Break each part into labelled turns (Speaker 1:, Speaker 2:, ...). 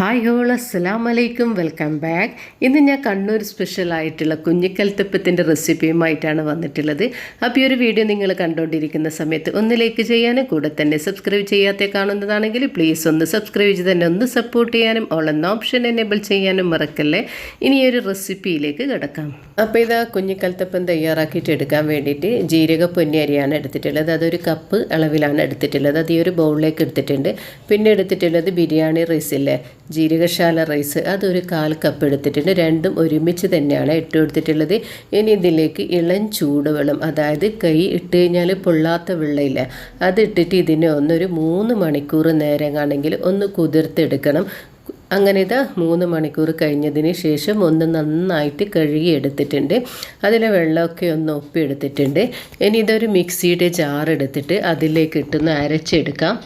Speaker 1: Hi whole അസ്സലാം വലൈക്കും welcome back ഇന്ന് ഞാൻ കണ്ണൂർ സ്പെഷ്യൽ ആയിട്ടുള്ള കുഞ്ഞിക്കൽത്തപ്പത്തിന്റെ റെസിപ്പിയുമായിട്ടാണ് വന്നിട്ടുള്ളത്. അപ്പോൾ ഈ ഒരു വീഡിയോ നിങ്ങൾ കണ്ടുകൊണ്ടിരിക്കുന്ന സമയത്ത് ഒന്ന് ലൈക്ക് ചെയ്യാനും കൂടെ തന്നെ സബ്സ്ക്രൈബ് ചെയ്യാത്ത കാണുന്നതാണെങ്കിൽ പ്ലീസ് ഒന്ന് സബ്സ്ക്രൈബ് ചെയ്ത് തന്നെ ഒന്ന് സപ്പോർട്ട് ചെയ്യാനും ഓൾ ഓപ്ഷൻ എനേബിൾ ചെയ്യാനും മറക്കല്ലേ? ഇനി ഈ ഒരു റെസിപ്പിയിലേക്ക് കിടക്കാം. അപ്പോൾ ഇതാ കുഞ്ഞിക്കൽത്തപ്പം തയ്യാറാക്കിയിട്ട് എടുക്കാൻ വേണ്ടിയിട്ട് ജീരക പൊന്നിയരിയാണ് എടുത്തിട്ടുള്ളത്. അതൊരു കപ്പ് അളവിലാണ് എടുത്തിട്ടുള്ളത്. അത് ഈ ഒരു ബൗളിലേക്ക് എടുത്തിട്ടുണ്ട്. പിന്നെ എടുത്തിട്ടുള്ളത് ബിരിയാണി റൈസ് ഇല്ലേ? ജീരകശാല റൈസ് അതൊരു കാൽ കപ്പ് എടുത്തിട്ടുണ്ട്. രണ്ടും ഒരുമിച്ച് തന്നെയാണ് ഇട്ട് കൊടുത്തിട്ടുള്ളത്. ഇനി ഇതിലേക്ക് ഇളം ചൂടുവെള്ളം അതായത് കൈ ഇട്ട് കഴിഞ്ഞാൽ പൊള്ളാത്ത വെള്ളമില്ല അത് ഇട്ടിട്ട് ഇതിനെ ഒന്നൊരു മൂന്ന് മണിക്കൂർ നേരം കാണെങ്കിൽ ഒന്ന് കുതിർത്തെടുക്കണം. അങ്ങനെ ഇതാ മൂന്ന് മണിക്കൂർ കഴിഞ്ഞതിന് ശേഷം ഒന്ന് നന്നായിട്ട് കഴുകി എടുത്തിട്ടുണ്ട് അതിലെ വെള്ളമൊക്കെ ഒന്ന് ഒപ്പിയെടുത്തിട്ടുണ്ട് ഇനി ഇതൊരു മിക്സിയുടെ ജാർ എടുത്തിട്ട് അതിലേക്ക് ഇട്ടൊന്ന് അരച്ചെടുക്കാം.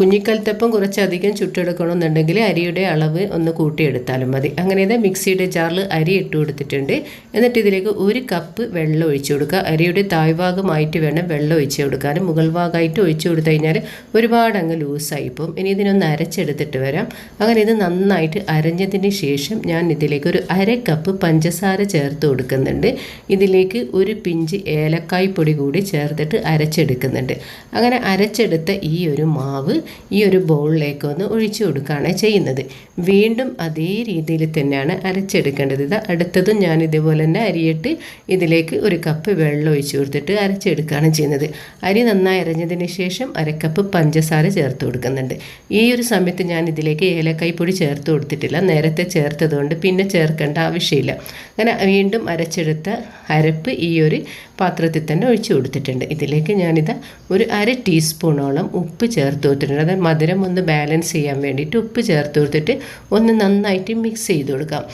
Speaker 1: കുഞ്ഞിക്കൽത്തപ്പം കുറച്ചധികം ചുട്ടെടുക്കണമെന്നുണ്ടെങ്കിൽ അരിയുടെ അളവ് ഒന്ന് കൂട്ടിയെടുത്താലും മതി. അങ്ങനെ ഇത് മിക്സിയുടെ ജാറിൽ അരി ഇട്ട് കൊടുത്തിട്ടുണ്ട്. എന്നിട്ട് ഇതിലേക്ക് ഒരു കപ്പ് വെള്ളം ഒഴിച്ചു കൊടുക്കുക. അരിയുടെ താഴ്ഭാഗമായിട്ട് വേണം വെള്ളം ഒഴിച്ചു കൊടുക്കാനും. മുകൾ ഭാഗമായിട്ട് ഒഴിച്ചു കൊടുത്തു കഴിഞ്ഞാൽ ഒരുപാട് അങ്ങ് ലൂസായി പോകും. ഇനി ഇതിനൊന്ന് അരച്ചെടുത്തിട്ട് വരാം. അങ്ങനെ ഇത് നന്നായിട്ട് അരഞ്ഞതിന് ശേഷം ഞാൻ ഇതിലേക്ക് ഒരു അര കപ്പ് പഞ്ചസാര ചേർത്ത് കൊടുക്കുന്നുണ്ട്. ഇതിലേക്ക് ഒരു പിഞ്ച് ഏലക്കായ് പൊടി കൂടി ചേർത്തിട്ട് അരച്ചെടുക്കുന്നുണ്ട്. അങ്ങനെ അരച്ചെടുത്ത ഈ ഒരു മാവ് ഈ ഒരു ബൗളിലേക്ക് ഒന്ന് ഒഴിച്ചു കൊടുക്കുകയാണ് ചെയ്യുന്നത്. വീണ്ടും അതേ രീതിയിൽ തന്നെയാണ് അരച്ചെടുക്കേണ്ടത്. ഇത് അടുത്തതും ഞാൻ ഇതേപോലെ തന്നെ അരിയിട്ട് ഇതിലേക്ക് ഒരു കപ്പ് വെള്ളം ഒഴിച്ചു കൊടുത്തിട്ട് അരച്ചെടുക്കുകയാണ് ചെയ്യുന്നത്. അരി നന്നായി അരഞ്ഞതിന് ശേഷം അരക്കപ്പ് പഞ്ചസാര ചേർത്ത് കൊടുക്കുന്നുണ്ട്. ഈ ഒരു സമയത്ത് ഞാൻ ഇതിലേക്ക് ഏലക്കായ് പൊടി ചേർത്ത് കൊടുത്തിട്ടില്ല. നേരത്തെ ചേർത്തതുകൊണ്ട് പിന്നെ ചേർക്കേണ്ട ആവശ്യമില്ല. അങ്ങനെ വീണ്ടും അരച്ചെടുത്ത അരപ്പ് ഈ ഒരു പാത്രത്തിൽ തന്നെ ഒഴിച്ചു കൊടുത്തിട്ടുണ്ട്. ഇതിലേക്ക് ഞാനിത് ഒരു അര ടീസ്പൂണോളം ഉപ്പ് ചേർത്ത് കൊടുത്തിട്ടുണ്ട്. അതായത് മധുരം ഒന്ന് ബാലൻസ് ചെയ്യാൻ വേണ്ടിയിട്ട് ഉപ്പ് ചേർത്ത് കൊടുത്തിട്ട് ഒന്ന് നന്നായിട്ട് മിക്സ് ചെയ്ത് കൊടുക്കാം.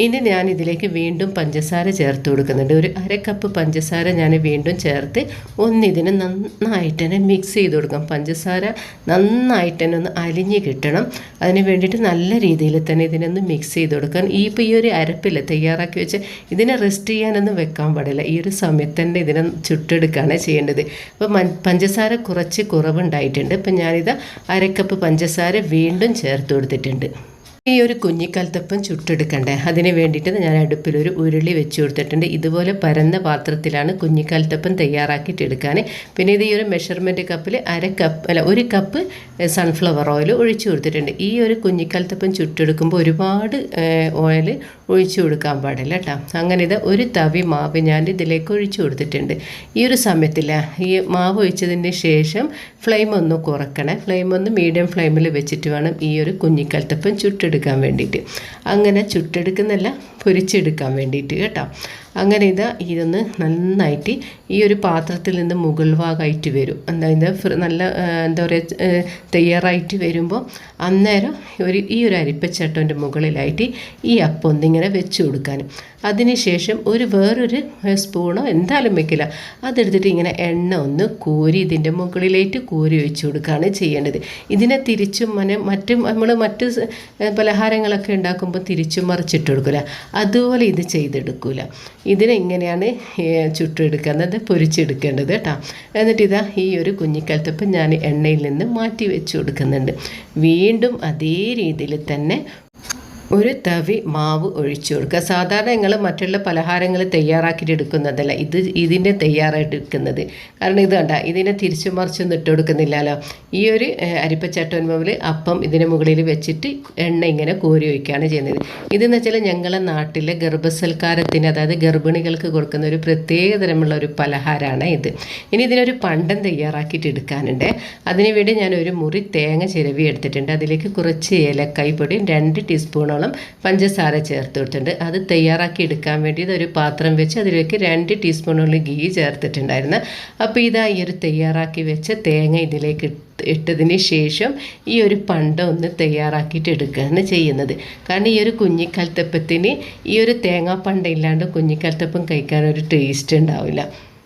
Speaker 1: ഇനി ഞാൻ ഇതിലേക്ക് വീണ്ടും പഞ്ചസാര ചേർത്ത് കൊടുക്കുന്നുണ്ട്. ഒരു അര കപ്പ് പഞ്ചസാര ഞാൻ വീണ്ടും ചേർത്ത് ഒന്നിതിന് നന്നായിട്ട് തന്നെ മിക്സ് ചെയ്ത് കൊടുക്കാം പഞ്ചസാര നന്നായിട്ട് തന്നെ ഒന്ന് അലിഞ്ഞ് കിട്ടണം. അതിന് വേണ്ടിയിട്ട് നല്ല രീതിയിൽ തന്നെ ഇതിനൊന്ന് മിക്സ് ചെയ്ത് കൊടുക്കാം ഈ ഇപ്പോൾ ഈ ഒരു അരപ്പില്ല തയ്യാറാക്കി വെച്ച് ഇതിനെ റെസ്റ്റ് ചെയ്യാനൊന്നും വെക്കാൻ പാടില്ല. ഈ ഒരു സമയത്ത് തന്നെ ഇതിനെ ചുട്ടെടുക്കുകയാണ് ചെയ്യേണ്ടത്. അപ്പോൾ പഞ്ചസാര കുറച്ച് കുറവുണ്ടായിട്ടുണ്ട്. ഇപ്പം ഞാനിത് അരക്കപ്പ് പഞ്ചസാര വീണ്ടും ചേർത്ത് കൊടുത്തിട്ടുണ്ട്. ഈ ഒരു കുഞ്ഞിക്കൽത്തപ്പം ചുട്ടെടുക്കണ്ടേ? അതിന് വേണ്ടിയിട്ട് ഞാൻ അടുപ്പിലൊരു ഉരുളി വെച്ച് കൊടുത്തിട്ടുണ്ട്. ഇതുപോലെ പരന്ന പാത്രത്തിലാണ് കുഞ്ഞിക്കൽത്തപ്പം തയ്യാറാക്കിയിട്ട് എടുക്കാൻ. പിന്നെ ഇത് ഈ ഒരു മെഷർമെന്റ് കപ്പിൽ അര കപ്പ് അല്ല ഒരു കപ്പ് സൺഫ്ലവർ ഓയിൽ ഒഴിച്ചു കൊടുത്തിട്ടുണ്ട്. ഈ ഒരു കുഞ്ഞിക്കൽത്തപ്പം ചുട്ടെടുക്കുമ്പോൾ ഒരുപാട് ഓയിൽ ഒഴിച്ചു കൊടുക്കാൻ പാടില്ല കേട്ടോ. അങ്ങനെ ഇത് ഒരു തവി മാവ് ഞാൻ ഇതിലേക്ക് ഒഴിച്ചു കൊടുത്തിട്ടുണ്ട്. ഈ ഒരു സമയത്തില്ല ഈ മാവ് ഒഴിച്ചതിന് ശേഷം ഫ്ലെയിം ഒന്ന് കുറക്കണേ. ഫ്ലെയിം ഒന്ന് മീഡിയം ഫ്ലെയിമിൽ വെച്ചിട്ട് വേണം ഈ ഒരു കുഞ്ഞിക്കൽത്തപ്പം ചുട്ടെടുക്കാൻ. വേണ്ടിയിട്ട്. അങ്ങനെ ചുട്ടെടുക്കുന്നല്ല പൊരിച്ചെടുക്കാൻ വേണ്ടിയിട്ട് കേട്ടോ. അങ്ങനെ ഇത് ഇതൊന്ന് നന്നായിട്ട് ഈ ഒരു പാത്രത്തിൽ നിന്ന് മുകൾ ഭാഗമായിട്ട് വരും. ഇത് നല്ല എന്താ പറയുക തയ്യാറായിട്ട് വരുമ്പോൾ അന്നേരം ഒരു ഈ ഒരു അരിപ്പച്ചട്ടന്റെ മുകളിലായിട്ട് ഈ അപ്പം ഒന്നിങ്ങനെ വെച്ച് കൊടുക്കാനും. അതിനുശേഷം ഒരു വേറൊരു സ്പൂണോ എന്തായാലും വെക്കില്ല. അതെടുത്തിട്ട് ഇങ്ങനെ എണ്ണ ഒന്ന് കോരി ഇതിന്റെ മുകളിലേക്ക് കോരി ഒഴിച്ച് കൊടുക്കുകയാണ് ചെയ്യേണ്ടത്. ഇതിനെ തിരിച്ചും മന മറ്റ് നമ്മൾ മറ്റ് പലഹാരങ്ങളൊക്കെ ഉണ്ടാക്കുമ്പോൾ തിരിച്ചും മറിച്ചിട്ട് കൊടുക്കില്ല അതുപോലെ ഇത് ചെയ്തെടുക്കില്ല ഇതിനെ ഇങ്ങനെയാണ് ചുട്ടെടുക്കുന്നത് പൊരിച്ചെടുക്കേണ്ടത് കേട്ടോ എന്നിട്ട് ഇതാ ഈ ഒരു കുഞ്ഞിക്കൽത്തപ്പം ഞാൻ എണ്ണയിൽ നിന്ന് മാറ്റി വെച്ച് കൊടുക്കുന്നുണ്ട്. വീണ്ടും അതേ രീതിയിൽ തന്നെ ഒരു തവി മാവ് ഒഴിച്ചു കൊടുക്കുക. സാധാരണ ഞങ്ങൾ മറ്റുള്ള പലഹാരങ്ങൾ തയ്യാറാക്കിയിട്ട് എടുക്കുന്നതല്ല. ഇത് ഇതിന്റെ തയ്യാറായിട്ട് എടുക്കുന്നത്. കാരണം ഇത് കണ്ട ഇതിനെ തിരിച്ചു മറിച്ചൊന്നും ഇട്ട് കൊടുക്കുന്നില്ലല്ലോ. ഈ ഒരു അരിപ്പച്ചട്ടോന്മവിൽ അപ്പം ഇതിന് മുകളിൽ വെച്ചിട്ട് എണ്ണ ഇങ്ങനെ കോരി ഒഴിക്കുകയാണ് ചെയ്യുന്നത്. ഇതെന്ന് വെച്ചാൽ ഞങ്ങളെ നാട്ടിലെ ഗർഭസൽക്കാരത്തിന് അതായത് ഗർഭിണികൾക്ക് കൊടുക്കുന്ന ഒരു പ്രത്യേക തരമുള്ള ഒരു പലഹാരമാണ് ഇത്. ഇനി ഇതിനൊരു പണ്ടം തയ്യാറാക്കിയിട്ട് എടുക്കാനുണ്ട്. അതിനുവേണ്ടി ഞാൻ ഒരു മുറി തേങ്ങ ചിരവി എടുത്തിട്ടുണ്ട്. അതിലേക്ക് കുറച്ച് ഏലക്കായ് പൊടിയും രണ്ട് ടീസ്പൂണോളം ടീസ്പൂണോളം പഞ്ചസാര ചേർത്തിട്ടുണ്ട് അത് തയ്യാറാക്കി എടുക്കാൻ വേണ്ടി ഒരു പാത്രം വെച്ച് അതിലേക്ക് രണ്ട് ടീസ്പൂണുള്ളിൽ ഗീ ചേർത്തിട്ടുണ്ടായിരുന്നു. അപ്പോൾ ഇതാ ഈ ഒരു തയ്യാറാക്കി വെച്ച തേങ്ങ ഇതിലേക്ക് ഇട്ടതിന് ശേഷം ഈ ഒരു പണ്ട ഒന്ന് തയ്യാറാക്കിയിട്ട് എടുക്കുകയാണ് ചെയ്യുന്നത്. കാരണം ഈ ഒരു കുഞ്ഞിക്കൽത്തപ്പത്തിന് ഈ ഒരു തേങ്ങാപ്പണ്ട ഇല്ലാണ്ട് കുഞ്ഞിക്കൽത്തപ്പം കഴിക്കാൻ ഒരു ടേസ്റ്റ് ഉണ്ടാവില്ല.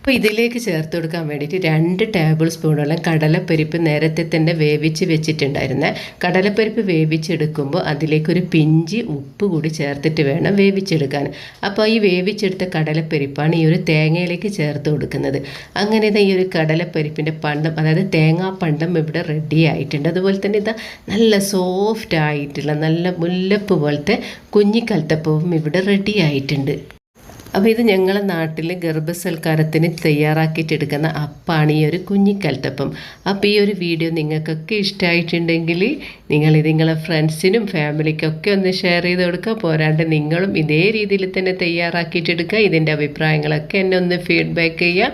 Speaker 1: അപ്പോൾ ഇതിലേക്ക് ചേർത്ത് കൊടുക്കാൻ വേണ്ടിയിട്ട് രണ്ട് ടേബിൾ സ്പൂണോളം കടലപ്പരിപ്പ് നേരത്തെ തന്നെ വേവിച്ച് വെച്ചിട്ടുണ്ടായിരുന്നേ. കടലപ്പരിപ്പ് വേവിച്ചെടുക്കുമ്പോൾ അതിലേക്കൊരു പിഞ്ച് ഉപ്പ് കൂടി ചേർത്തിട്ട് വേണം വേവിച്ചെടുക്കാൻ. അപ്പോൾ ഈ വേവിച്ചെടുത്ത കടലപ്പരിപ്പാണ് ഈ ഒരു തേങ്ങയിലേക്ക് ചേർത്ത് കൊടുക്കുന്നത്. അങ്ങനെ ഇതാ ഈ ഒരു കടലപ്പരിപ്പിന്റെ പണ്ടം അതായത് തേങ്ങാ പണ്ടം ഇവിടെ റെഡി ആയിട്ടുണ്ട്. അതുപോലെ തന്നെ ഇതാ നല്ല സോഫ്റ്റ് ആയിട്ടുള്ള നല്ല മുല്ലപ്പ് പോലത്തെ കുഞ്ഞിക്കൽത്തപ്പവും ഇവിടെ റെഡി ആയിട്ടുണ്ട്. അപ്പോൾ ഇത് ഞങ്ങളെ നാട്ടിൽ ഗർഭസൽക്കാരത്തിന് തയ്യാറാക്കിയിട്ടെടുക്കുന്ന അപ്പാണ് ഈ ഒരു കുഞ്ഞിക്കൽത്തപ്പം. അപ്പോൾ ഈ ഒരു വീഡിയോ നിങ്ങൾക്കൊക്കെ ഇഷ്ടമായിട്ടുണ്ടെങ്കിൽ നിങ്ങളിത് നിങ്ങളെ ഫ്രണ്ട്സിനും ഫാമിലിക്കൊക്കെ ഒന്ന് ഷെയർ ചെയ്ത് കൊടുക്കുക. പോരാണ്ട് നിങ്ങളും ഇതേ രീതിയിൽ തന്നെ തയ്യാറാക്കിയിട്ടെടുക്കുക ഇതിന്റെ അഭിപ്രായങ്ങളൊക്കെ എന്നെ ഒന്ന് ഫീഡ്ബാക്ക് ചെയ്യുക.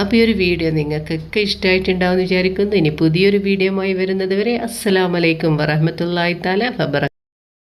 Speaker 1: അപ്പോൾ ഈ ഒരു വീഡിയോ നിങ്ങൾക്കൊക്കെ ഇഷ്ടമായിട്ടുണ്ടാവും എന്ന് വിചാരിക്കുന്നു. ഇനി പുതിയൊരു വീഡിയോയുമായി വരുന്നത് വരെ അസ്സലാമലൈക്കും വറഹമത്തല്ലാ താല ഫബറ